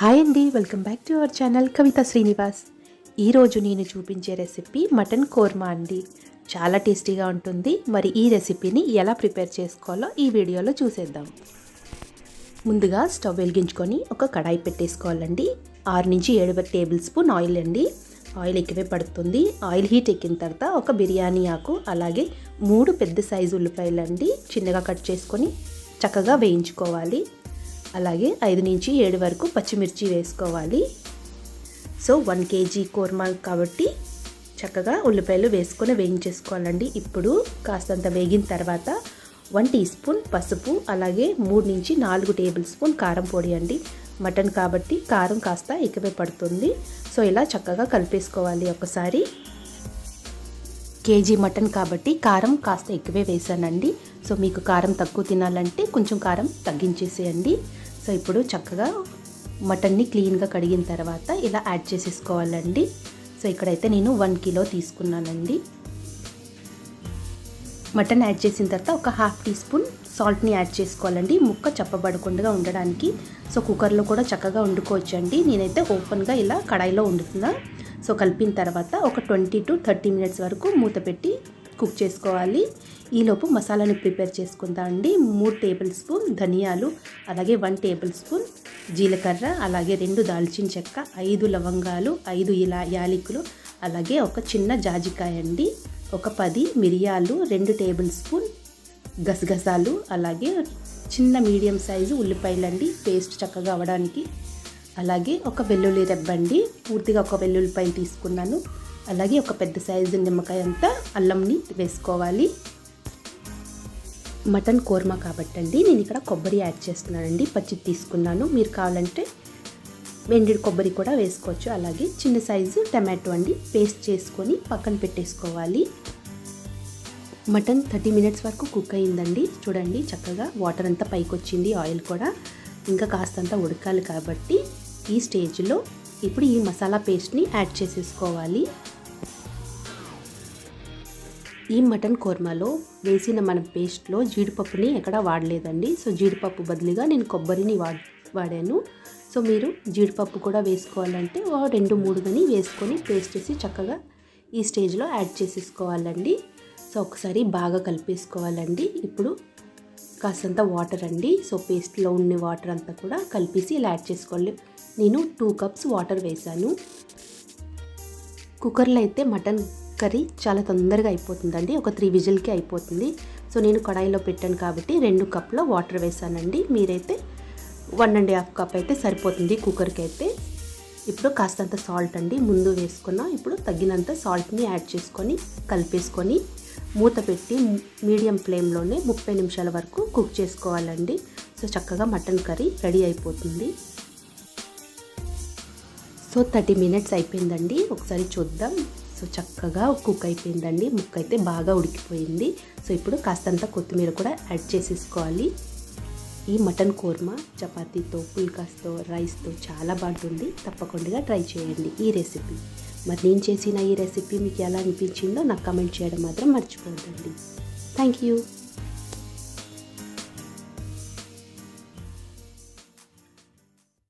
Hi అండి welcome back to our channel Kavitha Srinivas ఈరోజు నేను చూపించే రెసిపీ మటన్ కోర్మా అండి. చాలా టేస్టీగా ఉంటుంది. మరి ఈ రెసిపీని ఎలా ప్రిపేర్ చేసుకోవాలో ఈ వీడియోలో చూసేద్దాం. ముందుగా స్టవ్ వెలిగించుకొని ఒక కడాయి పెట్టేసుకోవాలండి. ఆరు నుంచి ఏడు టేబుల్ స్పూన్ ఆయిల్ అండి. ఆయిల్ ఎక్కువే పడుతుంది. ఆయిల్ హీట్ ఎక్కిన తర్వాత ఒక బిర్యానీ ఆకు అలాగే మూడు పెద్ద సైజు ఉల్లిపాయలు అండి చిన్నగా కట్ చేసుకొని చక్కగా వేయించుకోవాలి. అలాగే ఐదు నుంచి ఏడు వరకు పచ్చిమిర్చి వేసుకోవాలి. సో వన్ కేజీ కోర్మా కాబట్టి చక్కగా ఉల్లిపాయలు వేసుకొని వేయించేసుకోవాలండి. ఇప్పుడు కాస్తంత వేగిన తర్వాత వన్ టీ స్పూన్ పసుపు అలాగే మూడు నుంచి నాలుగు టేబుల్ స్పూన్ కారం పొడి అండి. మటన్ కాబట్టి కారం కాస్త ఎక్కువే పడుతుంది. సో ఇలా చక్కగా కలిపేసుకోవాలి ఒకసారి. కేజీ మటన్ కాబట్టి కారం కాస్త ఎక్కువే వేసానండి. సో మీకు కారం తక్కువ తినాలంటే కొంచెం కారం తగ్గించేసేయండి. సో ఇప్పుడు చక్కగా మటన్ని క్లీన్గా కడిగిన తర్వాత ఇలా యాడ్ చేసేసుకోవాలండి. సో ఇక్కడైతే నేను వన్ కిలో తీసుకున్నానండి. మటన్ యాడ్ చేసిన తర్వాత ఒక హాఫ్ టీ స్పూన్ సాల్ట్ని యాడ్ చేసుకోవాలండి. ముక్క చప్పబడకుండా ఉండడానికి. సో కుక్కర్లో కూడా చక్కగా వండుకోవచ్చండి. నేనైతే ఓపెన్గా ఇలా కడాయిలో వండుతున్నా. సో కలిపిన తర్వాత ఒక ట్వంటీ టు థర్టీ మినిట్స్ వరకు మూత పెట్టి కుక్ చేసుకోవాలి. ఈలోపు మసాలాని ప్రిపేర్ చేసుకుందాం అండి. మూడు టేబుల్ స్పూన్ ధనియాలు అలాగే వన్ టేబుల్ స్పూన్ జీలకర్ర అలాగే రెండు దాల్చిన చెక్క ఐదు లవంగాలు ఐదు ఇలా యాలకులు అలాగే ఒక చిన్న జాజికాయ అండి. ఒక పది మిరియాలు రెండు టేబుల్ స్పూన్ గసగసాలు అలాగే చిన్న మీడియం సైజు ఉల్లిపాయలండి. పేస్ట్ చక్కగా అవ్వడానికి. అలాగే ఒక వెల్లుల్లి రెబ్బండి పూర్తిగా ఒక వెల్లుల్లిపాయలు తీసుకున్నాను. అలాగే ఒక పెద్ద సైజు నిమ్మకాయ అంతా అల్లంని వేసుకోవాలి. మటన్ కోర్మా కాబట్టి అండి నేను ఇక్కడ కొబ్బరి యాడ్ చేస్తున్నానండి. పచ్చి తీసుకున్నాను. మీరు కావాలంటే వెండి కొబ్బరి కూడా వేసుకోవచ్చు. అలాగే చిన్న సైజు టమాటో అండి. పేస్ట్ చేసుకొని పక్కన పెట్టేసుకోవాలి. మటన్ థర్టీ మినిట్స్ వరకు కుక్ అయిందండి. చూడండి చక్కగా వాటర్ అంతా పైకి వచ్చింది. ఆయిల్ కూడా ఇంకా కాస్తంత ఉడకాలి కాబట్టి ఈ స్టేజ్లో ఇప్పుడు ఈ మసాలా పేస్ట్ని యాడ్ చేసేసుకోవాలి. ఈ మటన్ కోర్మాలో వేసిన మన పేస్ట్లో జీడిపప్పుని ఎక్కడ వాడలేదండి. సో జీడిపప్పు బదులుగా నేను కొబ్బరిని వా వాడాను. సో మీరు జీడిపప్పు కూడా వేసుకోవాలంటే రెండు మూడు కానీ వేసుకొని పేస్ట్ చేసి చక్కగా ఈ స్టేజ్లో యాడ్ చేసేసుకోవాలండి. సో ఒకసారి బాగా కలిపేసుకోవాలండి. ఇప్పుడు కాస్తంత వాటర్ అండి. సో పేస్ట్లో ఉన్న వాటర్ అంతా కూడా కలిపేసి ఇలా యాడ్ చేసుకోవాలి. నేను టూ కప్స్ వాటర్ వేసాను కుక్కర్లో అయితే మటన్ కర్రీ చాలా తొందరగా అయిపోతుందండి. ఒక త్రీ విజిల్కి అయిపోతుంది. సో నేను కడాయిలో పెట్టాను కాబట్టి రెండు కప్లో వాటర్ వేసానండి. మీరైతే వన్ అండ్ హాఫ్ కప్ అయితే సరిపోతుంది కుక్కర్కి అయితే ఇప్పుడు కాస్తంత సాల్ట్ అండి. ముందు వేసుకున్న ఇప్పుడు తగినంత సాల్ట్ని యాడ్ చేసుకొని కలిపేసుకొని మూత పెట్టి మీడియం ఫ్లేమ్లోనే ముప్పై నిమిషాల వరకు కుక్ చేసుకోవాలండి. సో చక్కగా మటన్ కర్రీ రెడీ అయిపోతుంది. సో థర్టీ మినిట్స్ అయిపోయిందండి. ఒకసారి చూద్దాం. సో చక్కగా కుక్ అయిపోయిందండి. ముక్క అయితే బాగా ఉడికిపోయింది. సో ఇప్పుడు కాస్తంత కొత్తిమీర కూడా యాడ్ చేసేసుకోవాలి. ఈ మటన్ కోర్మా చపాతీతో పుల్కాస్తో రైస్తో చాలా బాగుంటుంది. తప్పకుండా ట్రై చేయండి ఈ రెసిపీ. మరి నేను చేసిన ఈ రెసిపీ మీకు ఎలా అనిపించిందో నాకు కమెంట్ చేయడం మాత్రం మర్చిపోవద్దండి. Thank you.